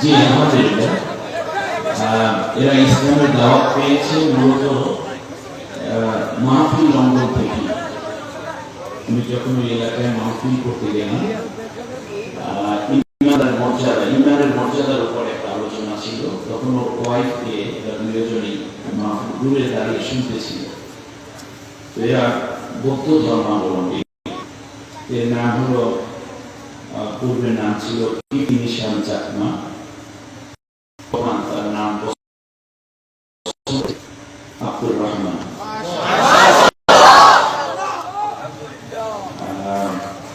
জি আলহামদুলিল্লাহ এরা ইসলামের দাওয়াত পেয়েছে মূলত মাহফিল লন্ডন থেকে। আমি যখন ওই এলাকায় মাহফিল করতে গেলাম ইমানের মর্যাদা, ইমানের মর্যাদার উপরে একটা আলোচনা ছিল। তখন ওর ওয়াইফ দিয়ে এরা দুজনই মাহফিল দূরে দাঁড়িয়ে শুনতেছিল। তো এরা বৌদ্ধ ধর্মাবলম্বী। এর নাম হলো পূর্বের নাম ছিল ইতিনিশান চাকমা বর্তমান তার নাম আব্দুর রহমান আহ,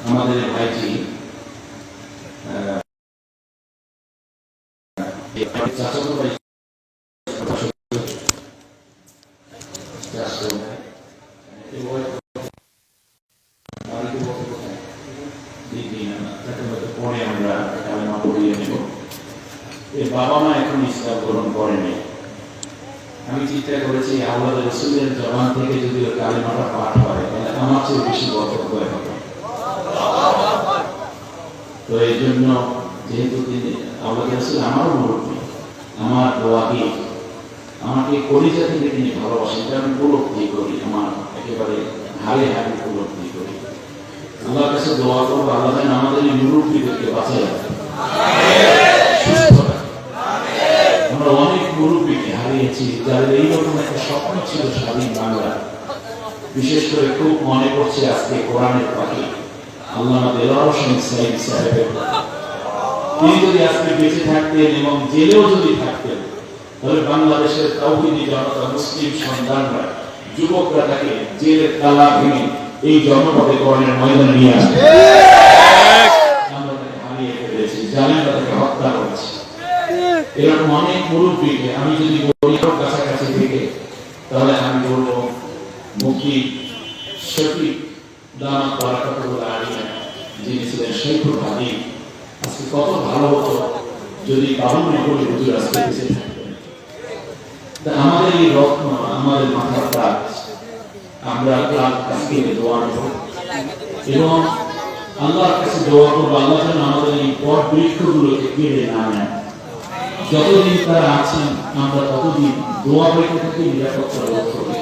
আমাদের ভাইজি আহ, চাচাতো ভাই চাচাতো ভাই। এই বয়স বাড়িতে বসে কোথায়? দিদি, না, তাকে হয়তো পরে আমরা কালেমা পড়িয়ে নেব এর বাবা মা এখন ইসলাম গ্রহণ করেনি আমি চিন্তা করেছি রসুলের জবান থেকে যদি ওই কালেমাটা পাঠ হয়, তাহলে আমার চেয়ে বেশি বরকত হবে। তো এই জন্য যেহেতু তিনি আল্লাহ রসুল আমারও মুরব্বী, আমার দোয়াকে আমাকে কলিজা থেকে তিনি ভালোবাসেন, এটা আমি উপলব্ধি করি, আমার একেবারে হারে হারে উপলব্ধি করি। আল্লাহর কাছে দোয়া করব, আল্লাহ যেন আমাদের এই মুরব্বীদেরকে বাঁচাই আমরা অনেক হারিয়েছি, যাদের এইরকম একটা স্বপ্ন ছিল স্বাধীন বাংলা। বিশেষ করে খুব মনে পড়ছে আজকে কোরআনের পাখি আল্লাহ সাহেবের। তিনি যদি আজকে বেঁচে থাকতেন এবং জেলেও যদি থাকতেন, তাহলে বাংলাদেশের জনতা, মুসলিম সন্তানরা, যুবকরা তাকে জেলের তালা ভেঙে এই জনপদে কোরআনের ময়দানে নিয়ে আসবে আমরা তাকে হারিয়ে ফেলেছি জানেন তাকে হত্যা করেছি এরকম অনেক মুরব্বীকে আমি যদি বলি কাছাকাছি থেকে, তাহলে আমি বলব, মুখী শফিক দানা বারাকাতুল আলিয়া যিনি ছিলেন শেখুর হাদিম আজকে কত ভালো হতো যদি কারণ নগরে হুজুর আজকে বেঁচে থাকতেন। আমাদের এই রত্ন, আমাদের মাথার তাজ আমরা তার কাছে দোয়া নেব। এবং আল্লাহর কাছে দোয়া করব, আল্লাহ যেন আমাদের এই পথ বৃক্ষগুলোকে কেড়ে না নেন যতদিন তারা আছেন আমরা ততদিন দোয়া বইতে থাকি নিরাপত্তা বোধ করি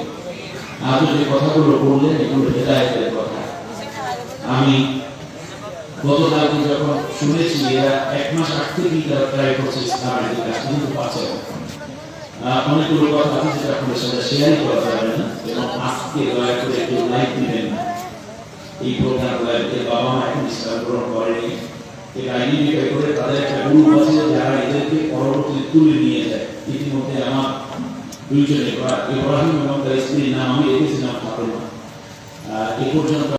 আজও যে কথাগুলো বললেন এগুলো হেদায়তের কথা। আমি গতকালকে যখন শুনেছি এরা এক মাস আগ থেকেই তারা ট্রাই করছে ইসলামের দিকে কিন্তু। আহ, অনেকগুলো কথা আছে যেটা আপনাদের সাথে শেয়ার করা যাবে না। এবং আজকে দয়া করে একটু লাইক দিবেন না। এই প্রোগ্রাম বাবা মা এখন ইসলাম গ্রহণ করেনি। এই আইডেন্টিফাই করে তাদের একটা গ্রুপ আছে, যারা এদেরকে পরবর্তীতে তুলে নিয়ে যায়। ইতিমধ্যে আমার দুইজন ইব্রাহিম এবং তার স্ত্রীর নাম আমি রেখেছিলাম ফাতেমা। এ পর্যন্ত।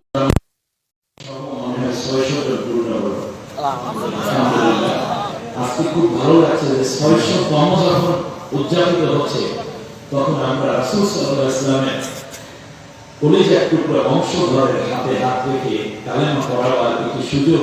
আজকে খুব ভালো লাগছে যে ছয়শো যখন উদযাপিত হচ্ছে, তখন আমরা রাসূল আলাইহি ইসলামের কলিজার টুকরা বংশধরের হাতে হাত রেখে কালেমা পড়াবার একটি সুযোগ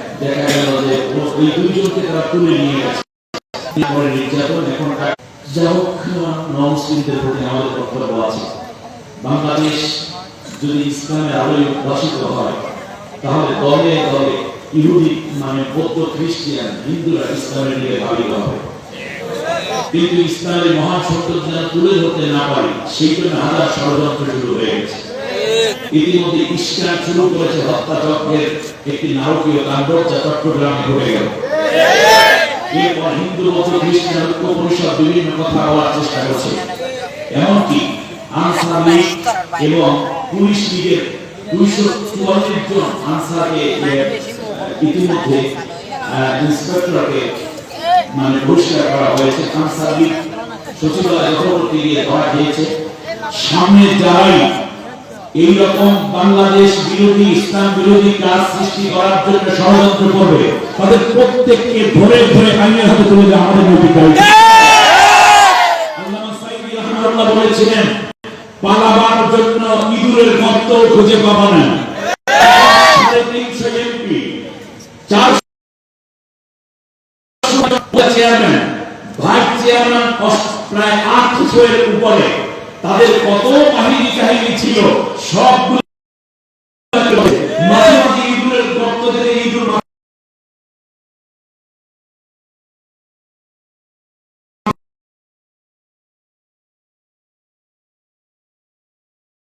বাংলাদেশ যদি ইসলামের হয়, তাহলে দলে দলে ইহুদি মানে বৌদ্ধ খ্রিস্টিয়ান হিন্দুরা ইসলামের ভাবিত হবে। কিন্তু ইসলামের মহান সত্য যেন তুলে ধরতে না পারি, সেই জন্য হাজার ষড়যন্ত্র শুরু হয়ে গেছে। ইতিমধ্যে ইসলাম শুরু একটি নারকীয় গেল। এরপর বিভিন্ন কথা বলার চেষ্টা করছে। এমনকি আনসার এবং পুলিশ লীগের দুইশো চুয়াল্লিশ জন আনসারকে ইতিমধ্যে ইন্সপেক্টরকে মানে বহিষ্কার করা হয়েছে। সচিবালয় সামনে যারাই এই রকম বাংলাদেশ বিরোধী, ইসলাম বিরোধী কাজ সৃষ্টি করার জন্য ষড়যন্ত্র করবে। তাদের প্রত্যেককে ধরে ধরে আইনের হাতে তুলে দেওয়া আমাদের নৈতিক বলেছিলেন, পালাবার জন্য ইঁদুরের গর্ত খুঁজে পাবা না।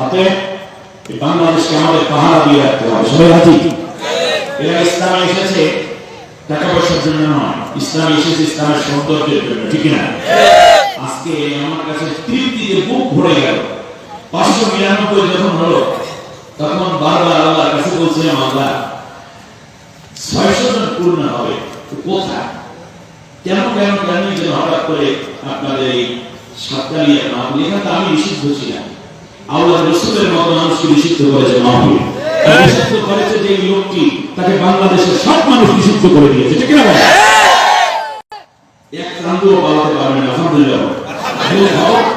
অতএব বাংলাদেশকে আমাদের পাহারা দিয়ে রাখতে হবে। সবাই রাজি? এরা ইসলামে এসেছে, টাকা পয়সার জন্য নয়। ইসলাম এসেছে, ইসলামের সৌন্দর্যের জন্য, ঠিক না আজকে আমার কাছে তৃপ্তিতে বুক ভরে গেল। পাঁচশো নিরানব্বই যখন হলো, তখন বারবার আল্লাহর কাছে বলছিলাম, আল্লাহ, ছয়শো জন পূর্ণ হবে কোথায়? কেন কেন কেন যেন হঠাৎ করে আপনাদের এই সাতকালিয়া মাহফিল এখানে তো আমি নিষিদ্ধ ছিলাম? আল্লাহ রসুলের মতো মানুষকে নিষিদ্ধ করেছে মাহফিল। নিষিদ্ধ করেছে যে লোকটি তাকে বাংলাদেশের সব মানুষ নিষিদ্ধ করে দিয়েছে ঠিক না এক প্রান্তও পালাতে পারবে না আলহামদুলিল্লাহ।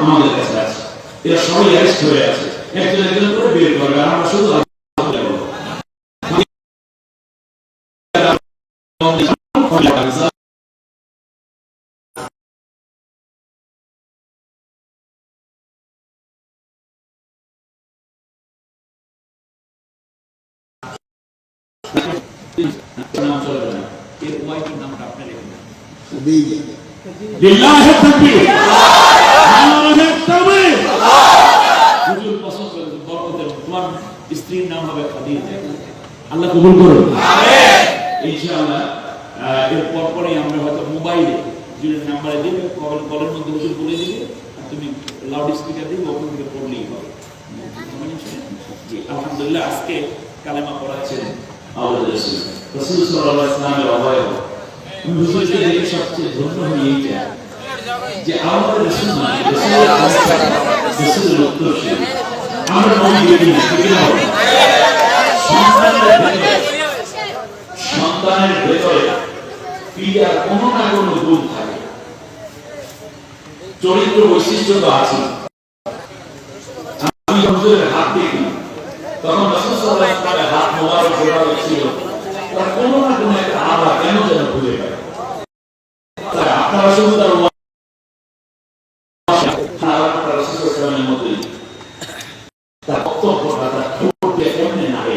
আমাদের কাছে আছে। এরা সবাই অ্যারেস্ট হয়ে আছে। একজন একজন করে বিয়ে করবে আমরা শুধু লিল্লাহি আমরা হয়তো মোবাইলে হুজুরের নাম্বারে দিবে কল কলের মধ্যে হুজুর বলে দিবে আর তুমি লাউড স্পিকার দিবে ওখান থেকে পড়লেই হবে আলহামদুলিল্লাহ, আজকে কালেমা পড়াচ্ছেন। আমাদের রাসূল সাল্লাল্লাহু আলাইহি ওয়াসাল্লামের অবয়ব। চরিত্র বৈশিষ্ট্য তো আছে আমি হুজুরের হাত দেখি তখন সাল্লাল্লাহু হাত মোবারক ছিল তার কোনো না কোনো একটা আভা কেন যেন খুঁজে পায় তাই আপনারা শুধু তার আল্লাহ রাসূলের মতোই তার বক্তব্যটা তার ঠোঁট দিয়ে কেমনে নাড়ে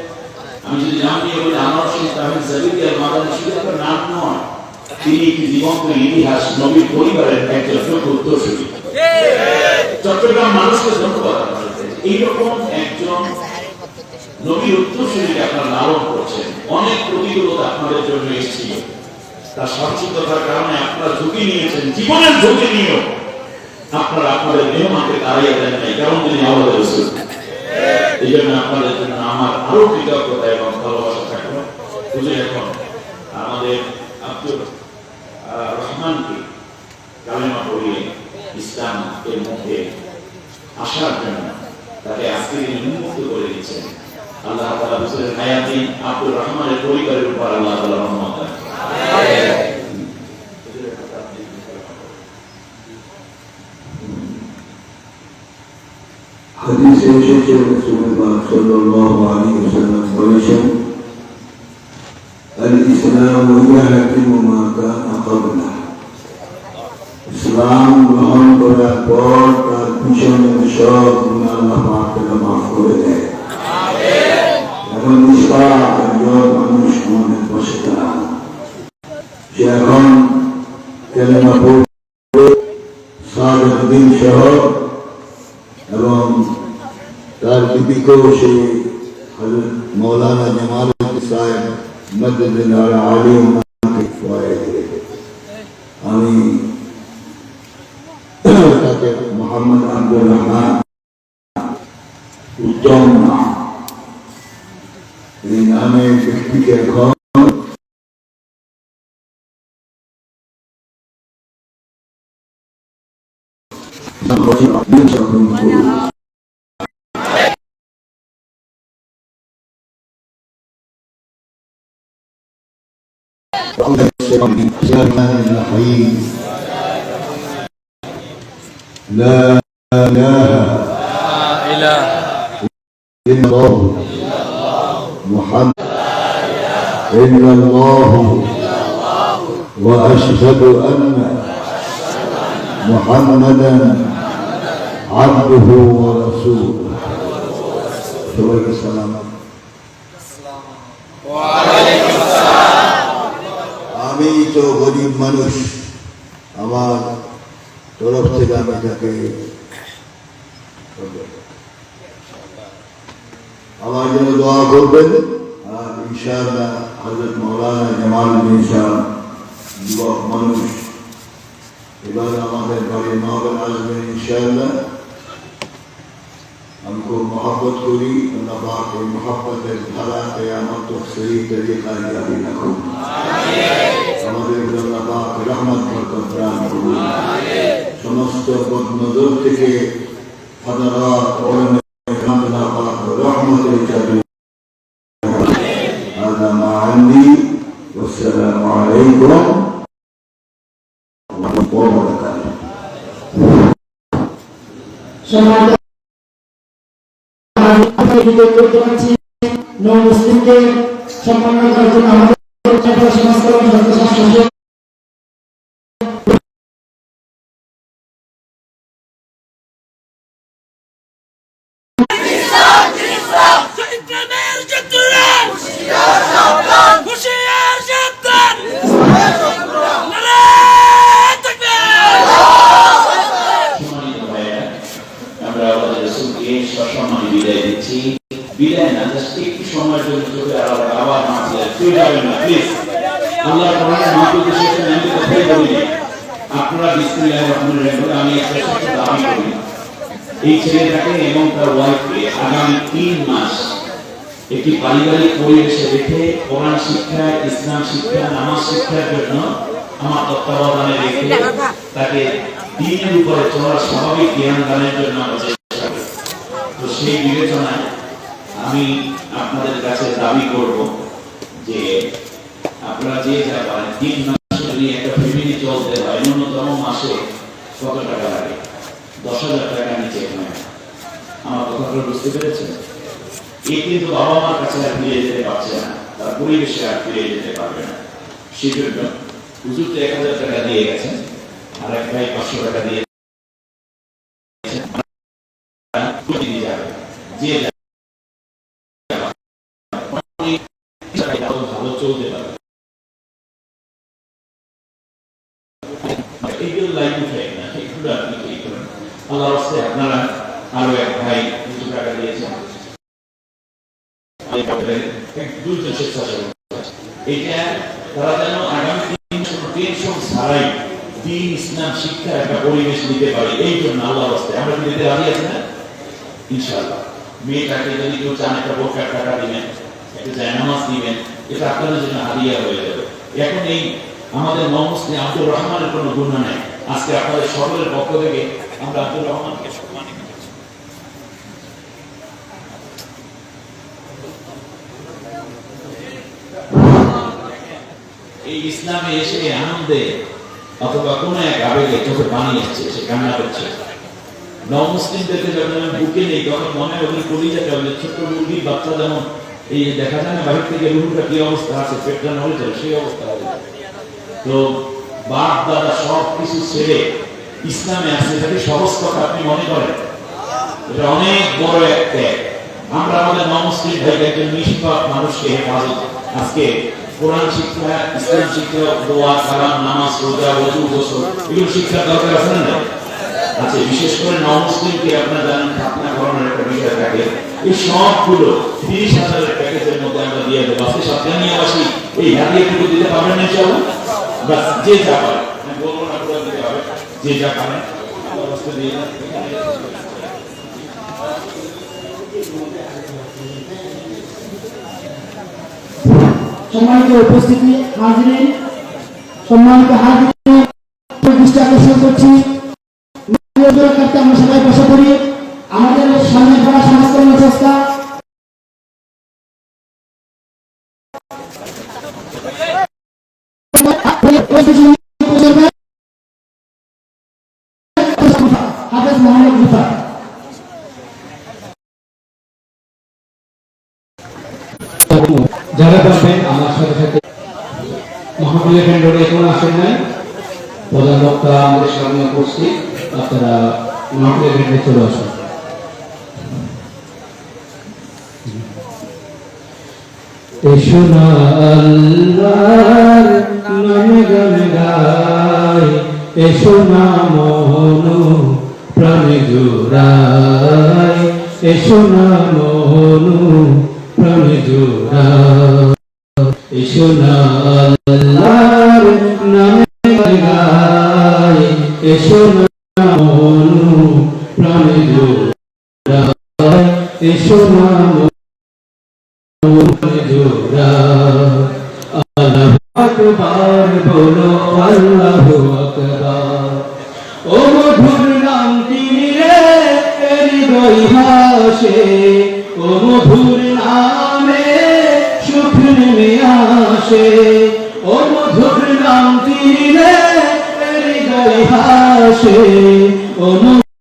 আমি যদি নাম নিয়ে বলি আনোয়ার সিং তাহির জাবিরিয়ার মাদানী একটা নাম নয়। তিনি জীবন্ত ইতিহাস, নবীর পরিবারের একজন উত্তরসূরি। চট্টগ্রাম মানুষকে ধন্যবাদ আপনারা আপনাদের জন্য এসেছিল। দাঁড়িয়ে দেন নাই কারণ তিনি রসুল আমার আরও কৃতজ্ঞতা বুঝে এখন? আমাদের আব্দুর আহ, রহমানকে কালেমা পড়িয়ে ইসলাম এর মধ্যে আসার জন্য আজকে উন্মুক্ত করে দিচ্ছেন। আল্লাহ তালা হুসুরের হায়াতি আব্দুর রহমানের পরিবারের উপর আল্লাহ তালা রহমত হাদিসে এসেছে রাসূলুল্লাহ সাল্লাল্লাহু আলাইহি ওয়াসাল্লাম বলেছেন الإسلام يهدم ما كان قبله ইসলাম গ্রহণ করার পর তার পিছনে সব গুনাহ আল্লাহ পাক তাকে মাফ করে দেয় এখন নিষ্পাপ একজন মানুষ মনে বসে তারা সে এখন কেলেমা পড়বে সাদেক দিন সহ এবং তার লিপিকেও সে হযরত মৌলানা জামাল সাহেব মদ্দিন আলী ওনাকে খোয়াই দিয়েছে আমি তাকে মোহাম্মদ আব্দুর রহমান উত্তম أعوذ بربي يا لا إله إلا الله محمد إلا الله وأشهد أن محمدا عبده ورسوله. صلى الله عليه وسلم আমি তো গরিব মানুষ, আমার তরফ থেকে আমি তাকে আমার জন্য দোয়া করবেন। আর ইনশাআল্লাহ হজরত মৌলানা জামাল উদ্দিন যুবক মানুষ, এবার আমাদের বাড়ির মহাবেন আসবেন ইনশাআল্লাহ। ان کو محبت ہو رہی اللہ پاک کو محبت بھلا قیامت تو صحیح طریقہ یادی رکھو ہمارے اللہ پاک رحمت پر کفران کرو سمست بد نظر থেকে حضرات علماء کرام اللہ پاک رحمت والسلام বিজয় করতে পারছি। নন মুসলিমকে সম্মান করার জন্য আমাদের ছাত্র সমাজকরণ ছাত্রশাস্ত্র ইসলামের যুদ্ধরা হুশিয়ার সাবধান নারায়ণ তাকবীর সম্মানিত ভাইয়েরা, আমরা আমাদের রসুলকে সসম্মানে বিদায় দিচ্ছি বিদায় না জাস্ট একটু সময়ের জন্য চোখে আবার আবার মাঝে কেউ যাবেন না প্লিজ আল্লাহ কোরআনের মাহফিল এসেছেন আমি কথাই বলি আপনারা বিসমিল্লাহির রহমানির রহিম আমি একটা ছোট্ট দাবি করি এই ছেলেটাকে এবং তার ওয়াইফকে আগামী তিন মাস একটি পারিবারিক পরিবেশে রেখে কোরআন শিক্ষা ইসলাম শিক্ষা নামাজ শিক্ষার জন্য আমার তত্ত্বাবধানে রেখে তাকে দিনের উপরে চলার স্বাভাবিক জ্ঞান দানের জন্য তো সেই বিবেচনায় আমি আপনাদের কাছে দাবি করব যে আপনারা যে যা পারেন, তিন মাসে যদি একটা ফ্যামিলি চলতে হয়। ন্যূনতম মাসে কত টাকা লাগে? দশ হাজার টাকা নিচে এখানে। আমার কথাটা বুঝতে পেরেছেন? এ কিন্তু বাবা মার কাছে আর ফিরে যেতে পারছে না। তার পরিবেশে আর ফিরে যেতে পারবে না। সেজন্য হুজুর তো এক হাজার টাকা দিয়ে গেছেন, আর এক ভাই পাঁচশো টাকা দিয়ে যে যাবে। ভালো চলতে পারবে এইগুলো লাইফ উঠে না শিক্ষার একটা পরিবেশ নিতে পারে এই জন্য আল্লাহ আমরা কি দিতে আছি না মেয়েটাকে যদি কেউ চান একটা বোরকার টাকা দিবেন একটা জায়নামাজ দিবেন এটা আপনাদের জন্য হাদিয়া হয়ে যাবে। এখন এই আমাদের মহামুসলিম আব্দুর রহমানের কোনো গুণ নেই। আজকে আপনাদের সকলের পক্ষ থেকে আমরা আব্দুর রহমানকে এই ইসলামে এসে আনন্দে অথবা কোন এক আবেগে চোখে পানি আসছে, সে কান্না করছে। যখন বুকে নেই তখন মনে ওদের ছোট্ট বাচ্চা যেমন এই দেখা যায় না থেকে রুহুটা কি অবস্থা আছে, পেটটা নড়ে চলে সেই অবস্থা হবে। তো বাপ, দাদা সব কিছু ছেড়ে ইসলামে এটাকে সহজ কথা আপনি মনে করেন? এটা অনেক বড় এক। ত্যাগ আমরা আমাদের নমস্কৃত ভাইকে একজন নিষ্পাপ মানুষকে হেফাজত আজকে কোরআন শিক্ষা, ইসলাম শিক্ষা, দোয়া, কালাম, নামাজ, রোজা গোসল, এগুলো শিক্ষার দরকার আছে না আচ্ছা বিশেষ করে আপনারা জানেন, খাতনা করানোর একটা বিষয় থাকে। এই সবগুলো তিরিশ হাজারের প্যাকেজের মধ্যে আমরা দিয়ে দেবো। এই দিতে পারবেন না যে যা পারে। বলব না পুরো দিতে হবে। যে যা পারে দিয়ে। সম্মানিত উপস্থিতি হাজিরিন সম্মানিত হাজিরিন দৃষ্টি আকর্ষণ করছি। কাটতে আমরা সবাই বসে পড়ি আমাদের সামনে পড়া সংস্করণ সংস্থা যারা পারবেন আমার সাথে সাথে কেন্দ্রে এখন আসেন নাই। প্রধান বক্তা আমাদের সামনে উপস্থিত। আপনারা মহাপুলিয়া কেন্দ্রে চলে আসুন। এসো না আল্লাহর নামে গান গাই, এসো না মোহন প্রাণে জোড়াই এসো না এসো